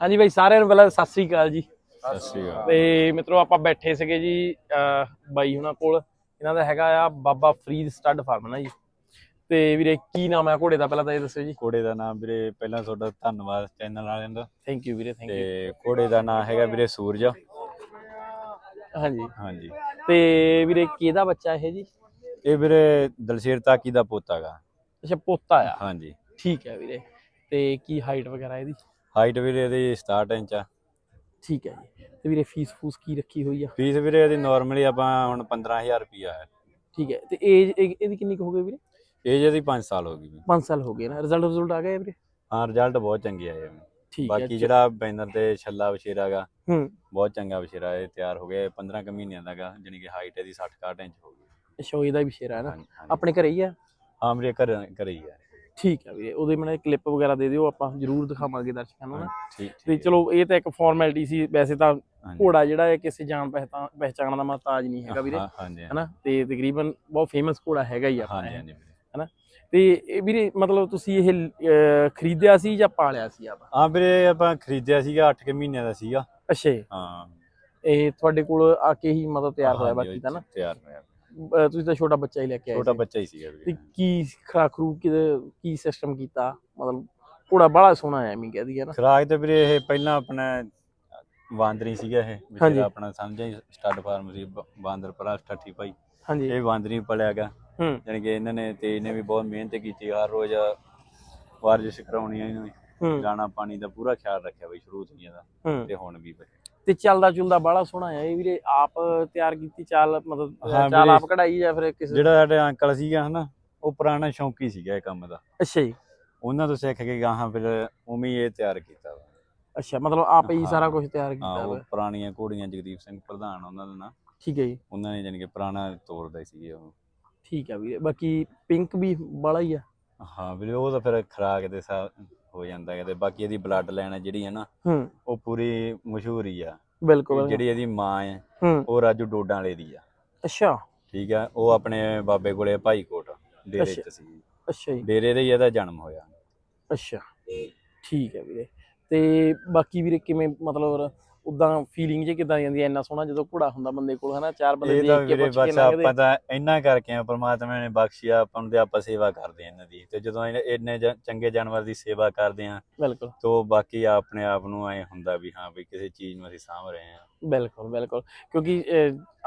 ਹਾਂਜੀ ਬਾਈ ਸਾਰਿਆਂ ਨੂੰ ਪਹਿਲਾਂ ਸਤਿ ਸ੍ਰੀ ਅਕਾਲ ਜੀ। ਸਤਿ ਸ਼੍ਰੀ ਅਕਾਲ। ਤੇ ਮਿੱਤਰੋ ਆਪਾਂ ਬੈਠੇ ਸੀਗੇ ਜੀ ਬਾਈ ਹੁਣਾਂ ਕੋਲ। ਇਹਨਾਂ ਦਾ ਹੈਗਾ ਆ ਬਾਬਾ ਫਰੀਦ ਸਟੱਡ ਫਾਰਮ ਨਾ ਜੀ? ਤੇ ਵੀਰੇ ਕੀ ਨਾਮ ਹੈ ਘੋੜੇ ਦਾ? ਪਹਿਲਾਂ ਤਾਂ ਇਹ ਦੱਸਿਓ ਜੀ। ਘੋੜੇ ਦਾ ਨਾਮ ਵੀਰੇ ਪਹਿਲਾਂ ਤੁਹਾਡਾ ਧੰਨਵਾਦ ਚੈਨਲ ਵਾਲਿਆਂ ਦਾ। ਥੈਂਕ ਯੂ ਵੀਰੇ ਥੈਂਕ ਯੂ ਤੇ ਘੋੜੇ ਦਾ ਨਾਮ ਹੈਗਾ ਵੀਰੇ ਸੂਰਜ। ਹਾਂਜੀ। ਹਾਂਜੀ। ਤੇ ਵੀਰੇ ਕਿਹਦਾ ਬੱਚਾ ਇਹ ਜੀ? ਇਹ ਵੀਰੇ ਦਲਸ਼ੇਰ ਤਾਕੀ ਦਾ ਪੋਤਾਗਾ ਅੱਛਾ ਪੋਤਾ ਆ। ਹਾਂਜੀ। ਠੀਕ ਹੈ ਵੀਰੇ। ਤੇ ਕੀ ਹਾਈਟ ਵਗੈਰਾ ਇਹਦੀ? ਹਾਈਟ ਵੀਰੇ ਇਹਦੀ 67 ਇੰਚ ਆ। ਠੀਕ ਹੈ ਜੀ। ਤੇ ਵੀਰੇ ਫੀਸ ਫੂਸ ਕੀ ਰੱਖੀ ਹੋਈ ਆ? ਫੀਸ ਵੀਰੇ ਇਹਦੀ ਨਾਰਮਲੀ ਆਪਾਂ ਹੁਣ 15000 ਰੁਪਿਆ ਹੈ। ਠੀਕ ਹੈ। ਤੇ ਏਜ ਇਹਦੀ ਕਿੰਨੀ ਕੁ ਹੋ ਗਈ ਵੀਰੇ? ਏਜ ਇਹਦੀ 5 ਸਾਲ ਹੋ ਗਈ। ਵੀ 5 ਸਾਲ ਹੋ ਗਏ ਨਾ। ਰਿਜ਼ਲਟ ਰਿਜ਼ਲਟ ਆ ਗਿਆ ਵੀਰੇ? ਹਾਂ ਰਿਜ਼ਲਟ ਬਹੁਤ ਚੰਗੇ ਆਏ। ਠੀਕ ਹੈ ਬਾਕੀ ਜਿਹੜਾ ਬੈਨਰ ਤੇ ਛੱਲਾ ਵਸ਼ੇਰਾਗਾ ਹੂੰ। ਬਹੁਤ ਚੰਗਾ ਵਸ਼ੇਰਾ ਇਹ ਤਿਆਰ ਹੋ ਗਿਆ। 15 ਕੁ ਮਹੀਨਿਆਂ ਦਾਗਾ ਜਾਣੀ ਕਿ ਹਾਈਟ ਇਹਦੀ 60 61 ਇੰਚ ਹੋ ਗਈ। ਸ਼ੋਈ ਦਾ ਵੀ ਸ਼ੇਰ ਹੈ ਨਾ। ਆਪਣੇ ਘਰੇ ਹੀ ਆ? ਹਾਂ ਮੇਰੇ ਘਰ ਘਰੇ ਹੀ ਆ। ਠੀਕ ਹੈ ਵੀਰੇ ਉਹਦੇ ਮੈਨੂੰ ਕਲਿੱਪ ਵਗੈਰਾ ਦੇ ਦਿਓ ਆਪਾਂ ਜ਼ਰੂਰ ਦਿਖਾਵਾਂਗੇ ਦਰਸ਼ਕਾਂ ਨੂੰ ਨਾ। ਠੀਕ ਤੇ ਚਲੋ ਇਹ ਤਾਂ ਇੱਕ ਫਾਰਮੈਲਿਟੀ ਸੀ ਵੈਸੇ ਤਾਂ। ਘੋੜਾ ਜਿਹੜਾ ਹੈ ਕਿਸੇ ਜਾਣ ਪਹਿਚਾਣ ਦਾ ਮਹਤਾਜ ਨਹੀਂ ਹੈਗਾ ਵੀਰੇ। ਹਨਾ? ਤੇ ਤਕਰੀਬਨ ਬਹੁਤ ਫੇਮਸ ਘੋੜਾ ਹੈਗਾ ਹੀ ਆਪਣਾ ਹਾਂਜੀ ਵੀਰੇ। ਤੇ ਇਹ ਵੀਰੇ ਮਤਲਬ ਤੁਸੀਂ ਇਹ ਖਰੀਦਿਆ ਸੀ ਜਾਂ ਪਾਲਿਆ ਸੀ ਆਪ? ਹਾਂ ਵੀਰੇ ਆਪਾਂ ਖਰੀਦਿਆ ਸੀਗਾ 8 ਕੁ ਮਹੀਨਿਆਂ ਦਾ ਸੀਗਾ। ਅੱਛਾ ਹਾਂ। ਇਹ ਤੁਹਾਡੇ ਕੋਲ ਆ ਕੇ ਹੀ ਮਤਲਬ ਤਿਆਰ ਹੋਇਆ ਬਾਕੀ ਤਾਂ ਨਾ? ਤਿਆਰ ਹੋਇਆ। ਅਹ, ਤੁਸੀਂ ਤਾਂ ਛੋਟਾ ਬੱਚਾ ਹੀ ਲੈ ਕੇ ਆਏ ਛੋਟਾ ਸੀ। ਬੱਚਾ ਹੀ ਸੀਗਾ ਤੇ ਵੀਰੇ ਕੀ ਖਰਾਕ ਖਰੂ ਕੀ ਸਿਸਟਮ ਕੀਤਾ? ਮਤਲਬ ਘੋੜਾ ਬੜਾ ਸੋਹਣਾ ਹੈ ਮੈਂ ਕਹਦੀ ਹੈ ਨਾ। ਖਰਾਕ ਤੇ ਵੀਰੇ ਇਹ ਪਹਿਲਾਂ ਆਪਣਾ ਵਾਂਦਰੀ ਸੀਗਾ ਇਹ ਹਾਂਜੀ। ਵਿਚਾਰਾ ਆਪਣਾ ਸਮਝਿਆ ਸਟੱਡ ਫਾਰਮ ਸੀ ਬ- ਬਾਂਦਰ ਪਰਾ ਠੱਠੀ ਭਾਈ। ਹਾਂਜੀ। ਇਹ ਵਾਂਦਰੀ ਪਲਿਆਗਾ ਹੂੰ। ਯਾਨੀ ਕਿ ਇਹਨਾਂ ਨੇ ਤੇ ਇਹਨੇ ਵੀ ਬਹੁਤ ਮਿਹਨਤ ਕੀਤੀ ਹਰ ਰੋਜ਼ ਵਰਜਿਸ਼ ਕਰਾਉਣੀ ਇਹਨੂੰ ਹੂੰ। ਦਾਣਾ ਪਾਣੀ ਦਾ ਪੂਰਾ ਖਿਆਲ ਰੱਖਿਆ ਬਈ ਸ਼ੁਰੂ ਤੋਂ ਹੀ ਇਹਦਾ। ਹੂੰ। ਤੇ ਹੁਣ ਵੀ ਬਈ। ਤੇ ਚੱਲਦਾ ਚੁਲਦਾ ਬੜਾ ਸੋਹਣਾ ਹੈ ਇਹ ਵੀਰੇ ਆਪ ਤਿਆਰ ਕੀਤੀ ਚਾਲ ਮਤਲਬ ਚਾਲ। ਆਪ ਕਢਾਈ ਜਾਂ ਫਿਰ ਕਿਸੇ ਜਿਹੜਾ ਸਾਡੇ ਅੰਕਲ ਸੀਗਾ ਹਨਾ ਉਹ ਪੁਰਾਣਾ ਸ਼ੌਂਕੀ ਸੀਗਾ ਇਹ ਕੰਮ ਦਾ। ਅੱਛਾ ਜੀ। ਉਹਨਾਂ ਤੋਂ ਸਿੱਖ ਕੇ ਗਾਹਾਂ ਫਿਰ ਉਵੇਂ ਇਹ ਤਿਆਰ ਕੀਤਾ ਵਾ। ਅੱਛਾ ਮਤਲਬ ਆਪ ਹੀ। ਸਾਰਾ ਕੁਝ ਤਿਆਰ ਕੀਤਾ ਉਹ ਵਾ। ਪੁਰਾਣੀਆਂ ਘੋੜੀਆਂ ਜਗਦੀਪ ਸਿੰਘ ਪ੍ਰਧਾਨ ਉਹਨਾਂ ਦਾ ਨਾਂ ਠੀਕ ਹੈ ਜੀ। ਉਹਨਾਂ ਨੇ ਜਾਣੀ ਕਿ ਪੁਰਾਣਾ ਤੋਰਦਾ ਸੀਗੇ ਉਹ। ਠੀਕ ਹੈ ਵੀਰੇ। ਬਾਕੀ ਪਿੰਕ ਵੀ ਬੜਾ ਹੀ ਆ। ਹਾਂ ਵੀਰੇ ਉਹ ਤਾਂ ਫਿਰ ਖਰਾਕ ਦੇ ਸਾਹ ਹੋ ਜਾਂਦਾ ਹੈ ਤੇ ਬਾਕੀ ਇਹਦੀ ਬਲੱਡ ਲਾਈਨ ਹੈ ਜਿਹੜੀ ਹੈ ਨਾ ਹੂੰ। ਉਹ ਪੂਰੀ ਮਸ਼ਹੂਰ ਹੀ ਆ। ਬਿਲਕੁਲ ਜਿਹੜੀ ਇਹਦੀ ਮਾਂ ਹੈ ਹੂੰ। ਉਹ ਰਾਜੂ ਡੋਡਾਂ ਵਾਲੇ ਦੀ ਆ। ਅੱਛਾ। ਠੀਕ ਆ ਉਹ ਆਪਣੇ ਬਾਬੇ ਕੋਲੇ ਭਾਈਕੋਟ ਡੇਰੇ ਅੱਛਾ। ਚ ਸੀ ਅੱਛਾ ਜੀ। ਡੇਰੇ ਦੇ ਹੀ ਇਹਦਾ ਜਨਮ ਹੋਇਆ। ਅੱਛਾ। ਠੀਕ ਹੈ ਵੀਰੇ। ਤੇ ਬਾਕੀ ਵੀਰੇ ਕਿਵੇਂ ਮਤਲਬ ਉਦਾਂ ਫੀਲਿੰਗ ਜੇ ਕਿਦਾਂ ਜਾਂਦੀ ਐ ਇੰਨਾ ਸੋਹਣਾ ਜਦੋਂ ਘੋੜਾ ਹੁੰਦਾ ਬੰਦੇ ਕੋਲ ਹਨਾ? ਚਾਰ ਬੰਦੇ ਦੇਖ ਕੇ ਪੁੱਛ ਕੇ ਲੰਘਦੇ ਆਪਾਂ ਤਾਂ ਇੰਨਾ ਕਰਕੇ ਆ ਪ੍ਰਮਾਤਮਾ ਨੇ ਬਖਸ਼ਿਆ ਆਪਾਂ ਨੂੰ ਤੇ ਆਪਾਂ ਸੇਵਾ ਕਰਦੇ ਆ ਇਹਨਾਂ ਦੀ। ਤੇ ਜਦੋਂ ਇੰਨੇ ਚੰਗੇ ਜਾਨਵਰ ਦੀ ਸੇਵਾ ਕਰਦੇ ਆ ਬਿਲਕੁਲ। ਤੋ ਬਾਕੀ ਆਪਣੇ ਆਪ ਨੂੰ ਐ ਹੁੰਦਾ ਵੀ ਹਾਂ ਵੀ ਕਿਸੇ ਚੀਜ਼ ਨੂੰ ਅਸੀਂ ਸਾਂਭ ਰਹੇ ਆ ਬਿਲਕੁਲ ਬਿਲਕੁਲ। ਕਿਉਂਕਿ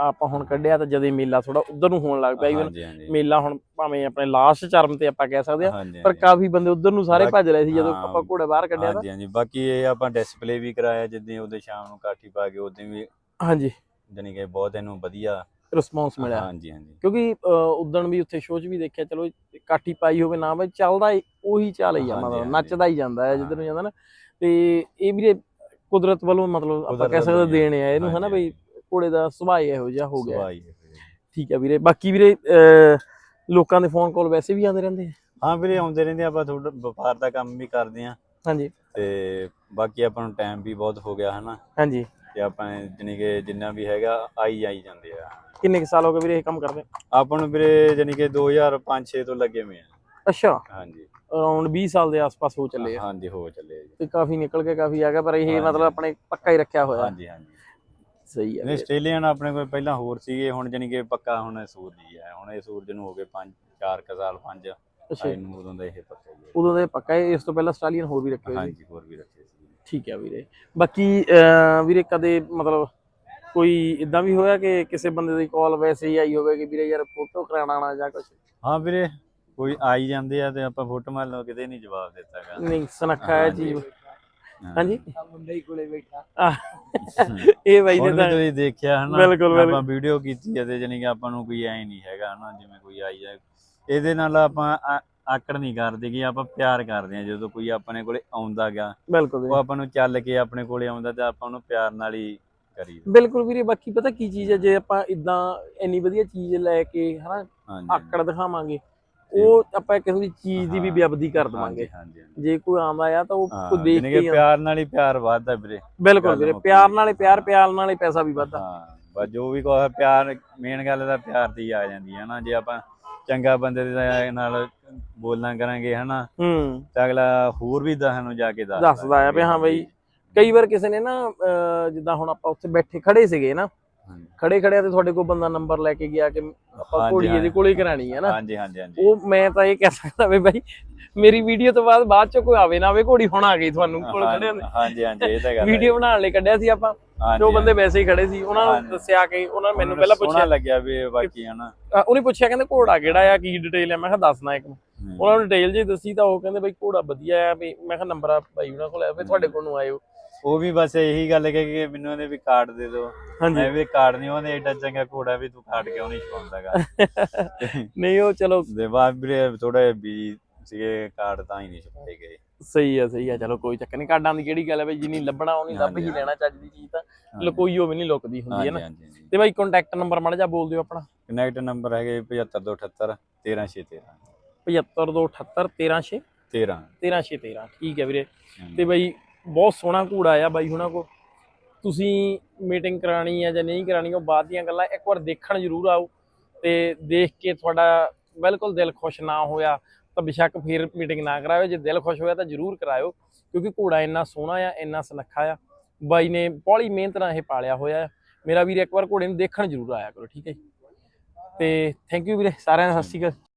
ਆਪਾਂ ਹੁਣ ਕੱਢਿਆ ਤਾਂ ਜਦੇ ਮੇਲਾ ਥੋੜਾ ਉਧਰ ਨੂੰ ਹੋਣ ਲੱਗ ਪਿਆ ਹਾਂਜੀ ਮੇਲਾ ਹੁਣ ਭਾਵੇਂ ਆਪਣੇ ਲਾਸਟ ਚਰਮ ਤੇ ਆਪਾਂ ਕਹਿ ਸਕਦੇ ਆ ਪਰ। ਕਾਫੀ ਬੰਦੇ ਉਧਰ ਨੂੰ ਸਾਰੇ ਭੱਜ ਰਹੇ ਸੀ ਜਦੋਂ। ਆਪਾਂ ਘੋੜਾ ਬਾਹਰ ਕੱਢਿਆ ਤਾਂ। ਹਾਂਜੀ ਹਾਂਜੀ। ਬਾਕੀ ਇਹ ਆਪਾਂ ਡਿਸਪਲੇ ਵੀ ਕਰਾਇਆ ਜਿੱਦਾਂ ਉਹਦੇ ਸ਼ਾਮ ਨੂੰ ਕਾਠੀ ਪਾ ਕੇ ਉਦੋਂ ਵੀ ਹਾਂਜੀ। ਜਾਣੀ ਕਿ ਬਹੁਤ ਇਹਨੂੰ ਵਧੀਆ ਰਿਸਪੌਂਸ ਮਿਲਿਆ। ਹਾਂਜੀ ਹਾਂਜੀ। ਕਿਉਂਕਿ ਉਦਣ ਵੀ ਉੱਥੇ ਸ਼ੋਅ 'ਚ ਵੀ ਦੇਖਿਆ ਚਲੋ ਕਾਠੀ ਪਾਈ ਹੋਵੇ ਨਾ ਬਈ ਚੱਲਦਾ ਉਹੀ ਚਾਲ ਹੀ ਹਾਂਜੀ। ਨੱਚਦਾ ਹੀ ਜਾਂਦਾ ਹੈ ਜਿੱਧਰ ਨੂੰ ਜਾਂਦਾ ਨਾ। ਤੇ ਇਹ ਵੀਰੇ ਕੁਦਰਤ ਵੱਲੋਂ ਮਤਲਬ ਆਪਾਂ ਕਹਿ ਸਕਦੇ। ਦੇਣ ਆ ਇਹਨੂੰ ਹਨਾ ਬਈ ਘੋੜੇ ਦਾ ਸੁਭਾਅ ਇਹੋ ਜਿਹਾ ਹੋ ਗਿਆ ਸੁਭਾਅ ਹੀ ਹੈ ਵੀਰੇ। ਠੀਕ ਹੈ ਵੀਰੇ ਬਾਕੀ ਵੀਰੇ ਅਹ, ਲੋਕਾਂ ਦੇ ਫੋਨ ਕਾਲ ਵੈਸੇ ਵੀ ਆਉਂਦੇ ਰਹਿੰਦੇ ਆ? ਹਾਂ ਵੀਰੇ ਆਉਂਦੇ ਰਹਿੰਦੇ ਆ, ਆਪਾਂ ਥੋੜਾ ਵਪਾਰ ਦਾ ਕੰਮ ਵੀ ਕਰਦੇ ਆ ਹਾਂਜੀ। ਤੇ ਬਾਕੀ ਆਪਾਂ ਨੂੰ ਟਾਈਮ ਵੀ ਬਹੁਤ ਹੋ ਗਿਆ ਹਨਾ? ਹਾਂਜੀ। ਤੇ ਆਪਾਂ ਜਾਣੀ ਕਿ ਜਿੰਨਾ ਵੀ ਹੈਗਾ ਆਈ ਆਈ ਜਾਂਦੇ ਆ। ਕਿੰਨੇ ਕੁ ਸਾਲ ਹੋ ਗਏ ਵੀਰੇ ਇਹ ਕੰਮ ਕਰਦੇ? ਆਪਾਂ ਨੂੰ ਵੀਰੇ ਜਾਣੀ ਕਿ 2005-6 ਤੋਂ ਲੱਗੇ ਹੋਏ ਆ। ਅੱਛਾ। ਹਾਂਜੀ। ਅਰਾਊਂਡ 20 ਸਾਲ ਦੇ ਆਸ-ਪਾਸ ਹੋ ਚੱਲੇ ਆ। ਹਾਂਜੀ ਹੋ ਚੱਲੇ ਆ ਜੀ। ਤੇ ਕਾਫੀ ਨਿਕਲ ਕੇ ਕਾਫੀ ਆ ਗਿਆ ਪਰ ਇਹ ਹਾਂਜੀ। ਮਤਲਬ ਆਪਣੇ ਪੱਕਾ ਹੀ ਰੱਖਿਆ ਹੋਇਆ। ਹਾਂਜੀ ਹਾਂਜੀ। ਸਹੀ ਹੈ ਨੇ ਆਸਟ੍ਰੇਲੀਅਨ ਆਪਣੇ ਕੋਲ ਪਹਿਲਾਂ ਹੋਰ ਸੀਗੇ ਹੁਣ ਜਾਣੀ ਕਿ ਪੱਕਾ ਹੁਣ ਸੂਰਜੀ ਹੈ ਹੁਣ ਇਹ ਸੂਰਜ ਨੂੰ ਹੋ ਗਏ 5 4 ਕ ਸਾਲ 5 ਅੱਛਾ। ਆਈ ਨੂੰ ਉਦੋਂ ਦਾ ਇਹ ਪੱਕਾ ਹੀ ਹੈ ਉਦੋਂ ਦੇ ਪੱਕਾ ਹੈ ਇਸ ਤੋਂ ਪਹਿਲਾਂ ਆਸਟ੍ਰੇਲੀਅਨ ਹੋਰ ਵੀ ਰੱਖੇ ਹੋਏ ਸੀ। ਹਾਂਜੀ ਹੋਰ ਵੀ ਰੱਖੇ ਸੀ। ਠੀਕ ਹੈ ਵੀਰੇ। ਬਾਕੀ ਵੀਰੇ ਕਦੇ ਮਤਲਬ ਕੋਈ ਇਦਾਂ ਵੀ ਹੋਇਆ ਕਿ ਕਿਸੇ ਬੰਦੇ ਦੀ ਕਾਲ ਵੈਸੇ ਹੀ ਆਈ ਹੋਵੇ ਕਿ ਵੀਰੇ ਯਾਰ ਫੋਟੋ ਕਰਾਉਣਾ ਨਾ ਜਾਂ ਕੁਝ ਹਾਂ ਵੀਰੇ ਕੋਈ ਆਈ ਜਾਂਦੇ ਆ ਤੇ ਆਪਾਂ ਫੋਟੋ ਮਾਰ ਲਓ ਕਿਤੇ ਨਹੀਂ ਜਵਾਬ ਦਿੱਤਾਗਾ ਨਹੀਂ ਸੁਨੱਖਾ ਹੈ। ਚੀਜ਼ ਹਾਂਜੀ? ਮੁੰਡੇ ਹੀ ਕੋਲੇ ਬੈਠਾ। ਇਹ ਬਾਈ ਨੇ ਤਾਂ ਤੁਸੀਂ ਦੇਖਿਆ ਹਨਾ ਬਿਲਕੁਲ, ਬਿਲਕੁਲ। ਆਪਾਂ ਵੀਡੀਓ ਕੀਤੀ ਹੈ ਤੇ ਕਿ ਆਪਾਂ ਨੂੰ ਕੋਈ ਐ ਨਹੀਂ ਹੈਗਾ ਹਨਾ ਜਿਵੇਂ ਕੋਈ ਆਈ ਜਾਏ ਇਹਦੇ ਨਾਲ ਆਪਾਂ ਆਕੜ ਨਹੀਂ ਕਰਦੇ ਕਿ ਆਪਾਂ ਪਿਆਰ ਕਰਦੇ ਆ ਜਦੋਂ ਕੋਈ ਆਪਣੇ ਕੋਲੇ ਆਉਂਦਾਗਾ ਬਿਲਕੁਲ ਉਹ ਆਪਾਂ ਨੂੰ ਚੱਲ ਕੇ ਆਪਣੇ ਕੋਲੇ ਆਉਂਦਾ ਤੇ ਆਪਾਂ ਉਹਨੂੰ ਪਿਆਰ ਨਾਲ ਹੀ ਕਰੀਦਾ ਬਿਲਕੁਲ ਵੀਰੇ ਬਾਕੀ ਪਤਾ ਕੀ ਚੀਜ਼ ਹੈ ਜੇ ਆਪਾਂ ਇਦਾਂ ਇੰਨੀ ਵਧੀਆ ਚੀਜ਼ ਲੈ ਕੇ ਹਨਾ ਆਕੜ ਦਿਖਾਵਾਂਗੇ ਉਹ ਆਪਾਂ ਕਿਸੇ ਦੀ ਚੀਜ਼ ਦੀ ਵੀ ਹਾਂ, ਬੇਅਬਦੀ ਕਰ ਦਵਾਂਗੇ। ਜੇ ਕੋਈ ਆਉਂਦਾ ਆ ਤਾਂ ਉਹ ਕੋਈ ਦੇਖ ਕੇ। ਪਿਆਰ ਨਾਲ ਹੀ ਪਿਆਰ ਵੱਧਦਾ ਵੀਰੇ। ਬਿਲਕੁਲ ਵੀਰੇ ਪਿਆਰ। ਨਾਲ ਹੀ ਪਿਆਰ ਪਿਆਰ ਨਾਲ ਹੀ ਪੈਸਾ ਵੀ ਵੱਧਦਾ। ਹਾਂ ਬਸ ਜੋ ਵੀ ਕੋਈ ਪਿਆਰ ਮੇਨ ਗੱਲ ਦਾ ਪਿਆਰ ਦੀ ਆ ਜਾਂਦੀ ਹੈ ਨਾ। ਜੇ ਆਪਾਂ ਚੰਗਾ ਬੰਦੇ ਦੇ ਨਾਲ ਬੋਲਣਾ ਕਰਾਂਗੇ ਹਨਾ ਹੂੰ। ਤਾਂ ਅਗਲਾ ਹੋਰ ਵੀ ਦਸਾਂ ਨੂੰ ਜਾ ਕੇ ਦੱਸਦਾ ਦੱਸਦਾ ਆ ਵੀ ਹਾਂ ਬਈ ਕਈ ਵਾਰ ਕਿਸੇ ਨੇ ਨਾ ਜਿੱਦਾਂ ਹੁਣ ਆਪਾਂ ਉੱਥੇ ਬੈਠੇ ਖੜੇ ਸੀਗੇ ਨਾ ਖੜੇ ਖੜਿਆ ਤੇ ਤੁਹਾਡੇ ਕੋਲ ਬੰਦਾ ਨੰਬਰ ਲੈ ਕੇ ਗਿਆ ਕਿ ਆਪਾਂ ਹਾਂਜੀ, ਘੋੜੀ ਇਹਦੇ ਹਾਂਜੀ। ਕੋਲੇ ਕਰਾਣੀ ਹੈ ਨਾ। ਹਾਂਜੀ ਹਾਂਜੀ ਹਾਂਜੀ। ਉਹ ਮੈਂ ਤਾਂ ਇਹ ਕਹਿ ਸਕਦਾ ਵੀ ਬਾਈ ਮੇਰੀ ਵੀਡੀਓ ਤੋਂ ਬਾਅਦ ਬਾਅਦ ਚ ਕੋਈ ਆਵੇ ਨਾ ਆਵੇ ਘੋੜੀ ਹੁਣ ਆ ਗਈ ਤੁਹਾਨੂੰ ਕੋਲ ਖੜੇ ਨੇ ਹਾਂਜੀ ਹਾਂਜੀ ਇਹ ਤਾਂ ਗੱਲ ਵੀਡੀਓ ਬਣਾਉਣ ਲਈ ਕੱਢਿਆ ਸੀ ਆਪਾਂ ਉਹ ਬੰਦੇ ਵੈਸੇ ਹੀ ਖੜੇ ਸੀ ਉਹਨਾਂ ਨੂੰ। ਦੱਸਿਆ ਕਿ ਉਹਨਾਂ ਨੇ ਮੈਨੂੰ ਪਹਿਲਾਂ ਪੁੱਛਿਆ। ਲੱਗਿਆ ਵੀ ਬਾਕੀ ਹਨਾ ਉਹਨੇ ਪੁੱਛਿਆ ਕਹਿੰਦੇ ਘੋੜਾ ਕਿਹੜਾ ਆ ਕੀ ਡਿਟੇਲ ਹੈ ਮੈਂ ਕਿਹਾ ਦੱਸਣਾ ਇੱਕ। ਉਹਨਾਂ ਨੂੰ ਡਿਟੇਲ ਜੀ ਦੱਸੀ ਤਾਂ ਉਹ ਕਹਿੰਦੇ ਬਈ ਘੋੜਾ ਵਧੀਆ ਆ ਵੀ ਮੈਂ ਕਿਹਾ ਨੰਬਰ ਆ ਭਾਈ ਉਹਨਾਂ ਕੋਲ ਆ ਵੀ ਤੁਹਾਡੇ ਕੋਲ ਨੂੰ ਆਇਓ। ਉਹ ਵੀ ਬਸ ਇਹੀ ਗੱਲ ਕਹੀ ਕਿ ਮੈਨੂੰ ਉਹਨੇ ਵੀ ਕਾਰਡ ਦੇ ਦਿਓ। ਮੈਂ ਵੀ ਕਾਰਡ ਨਹੀਂ ਉਹਨੇ ਏਡਾ ਚੰਗਾ ਘੋੜਾ ਵੀ ਤੂੰ ਕਾਰਡ ਕਿਉਂ ਨਹੀਂ ਛਪਾਉਂਦਾਗਾ? ਨਹੀਂ ਉਹ ਚਲੋ। ਦੇ ਬਾਅਦ ਵੀਰੇ ਥੋੜੇ ਵੀ ਸੀਗੇ ਕਾਰਡ ਤਾਂ ਹੀ ਨਹੀਂ ਛਪਾਏ ਗਏ। ਸਹੀ ਆ ਸਹੀ ਆ ਚਲੋ ਕੋਈ ਚੱਕਰ ਨਹੀਂ ਕਾਢਾਂ ਦੀ ਕਿਹੜੀ ਗੱਲ ਹੈ ਬਈ ਜਿੰਨੀ ਲੱਭਣਾ ਉਹਨੀ ਲੱਭ ਹੀ ਲੈਣਾ ਚੱਜ ਦੀ ਚੀਜ਼ ਤਾਂ। ਲਕੋਈ ਹੋਵੇ ਨਹੀਂ ਲੁਕਦੀ ਹੁੰਦੀ ਹੈ ਨਾ। ਤੇ ਬਾਈ ਕੰਟੈਕਟ ਨੰਬਰ ਮਾੜਾ ਜਿਹਾ ਬੋਲ ਦਿਓ ਆਪਣਾ। ਕਨੈਕਟ ਨੰਬਰ ਹੈਗੇ 7528 13613 75278 136 13 13613 ਠੀਕ ਹੈ ਵੀਰੇ। ਤੇ ਬਾਈ ਬਹੁਤ ਸੋਹਣਾ ਘੋੜਾ ਆ ਬਾਈ ਹੁਣਾਂ ਕੋ ਤੁਸੀਂ ਮੀਟਿੰਗ ਕਰਾਣੀ ਆ ਜਾਂ ਨਹੀਂ ਕਰਾਣੀ ਉਹ ਬਾਅਦ ਦੀਆਂ ਗੱਲਾਂ ਇੱਕ ਵਾਰ ਦੇਖਣ ਜ਼ਰੂਰ ਆਓ ਤੇ ਦੇਖ ਕੇ ਤੁਹਾਡਾ ਬਿਲਕੁਲ ਦਿਲ ਖੁਸ਼ ਨਾ ਹੋਇਆ ਤਾਂ ਬਿਸ਼ੱਕ ਫਿਰ ਮੀਟਿੰਗ ਨਾ ਕਰਾਇਓ। ਜੇ ਦਿਲ ਖੁਸ਼ ਹੋਇਆ ਤਾਂ ਜ਼ਰੂਰ ਕਰਾਇਓ, ਕਿਉਂਕਿ ਘੋੜਾ ਇੰਨਾ ਸੋਹਣਾ ਆ, ਇੰਨਾ ਸੁਨੱਖਾ ਆ। ਬਾਈ ਨੇ ਬੜੀ ਮਿਹਨਤ ਨਾਲ ਇਹ ਪਾਲਿਆ ਹੋਇਆ ਆ। ਮੇਰਾ ਵੀਰ ਇੱਕ ਵਾਰ ਘੋੜੇ ਨੂੰ ਦੇਖਣ ਜ਼ਰੂਰ ਆਇਆ ਕਰੋ, ਠੀਕ ਹੈ ਜੀ। ਤੇ ਥੈਂਕ ਯੂ ਵੀਰੇ, ਸਾਰਿਆਂ ਦਾ ਸਤਿ ਸ਼੍ਰੀ ਅਕਾਲ।